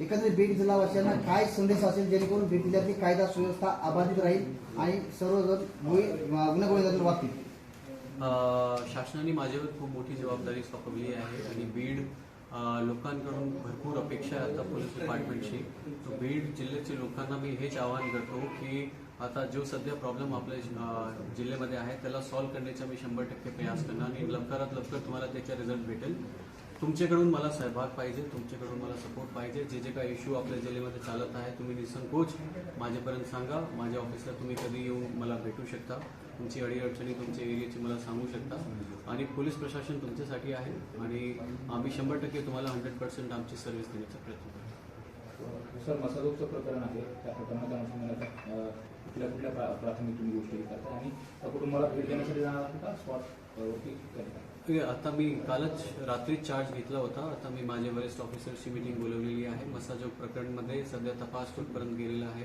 एकंदरीत बीड जिल्हावासियांना काय संदेश असेल जेणेकरून बीड जिल्ह्यातली कायदा सुव्यवस्था अबाधित राहील आणि सर्वजण गुन्हेगोळीजातील वागतील शासनाने माझ्यावर खूप मोठी जबाबदारी सोपवली आहे आणि बीड लोकांकडून भरपूर अपेक्षा आहे आता पोलीस डिपार्टमेंटची. तर बीड जिल्ह्याच्या लोकांना मी हेच आवाहन करतो की आता जो सध्या प्रॉब्लेम आपल्या जिल्ह्यामध्ये आहे त्याला सॉल्व्ह करण्याचा मी शंभर टक्के प्रयास करणार आणि लवकरात लवकर तुम्हाला त्याचा रिझल्ट भेटेल. तुमच्याकडून मला सहभाग पाहिजे तुमच्याकडून मला सपोर्ट पाहिजे. जे जे काही इश्यू आपल्या जिल्ह्यामध्ये चालत आहे तुम्ही निसंकोच माझ्यापर्यंत सांगा. माझ्या ऑफिसला तुम्ही कधी येऊन मला भेटू शकता. तुमची अडीअडचणी तुमच्या एरियाची मला सांगू शकता. आणि पोलीस प्रशासन तुमच्यासाठी आहे. आणि आम्ही शंभर टक्के तुम्हाला हंड्रेड पर्सेंट आमची सर्व्हिस देण्याचा प्रयत्न करतो. सर मसाजोगचं प्रकरण आहे. त्या प्रकरणाच्या अनुषंगाने कुठल्या कुठल्या प्रा- प्राथमिक तुम्ही गोष्टी करता आणि कुटुंबाला भेट देण्यासाठी जाणार आहात का? स्पॉट करता. आता मी कालच रात्री चार्ज घेतला होता. आता मी माझ्या वरिष्ठ ऑफिसरची मीटिंग बोलवलेली आहे. मसाजोग प्रकरणमध्ये सध्या तपास कुठपर्यंत गेलेला आहे.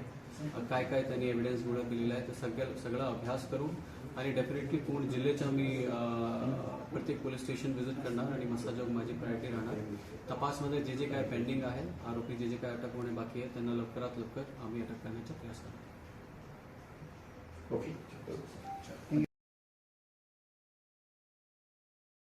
काय काय त्यांनी एव्हिडन्स गोळा केलेला आहे तर सगळ्या सगळा अभ्यास करू आणि डेफिनेटली पूर्ण जिल्ह्याच्या मी प्रत्येक पोलीस स्टेशन व्हिजिट करणार आणि मसाजोग माझी प्रायोरिटी राहणार. तपासमध्ये जे जे काय पेंडिंग आहे आरोपी जे जे काय अटक होणे बाकी आहे त्यांना लवकरात लवकर आम्ही अटक करण्याचा प्रयास करू ओके. थँक्यू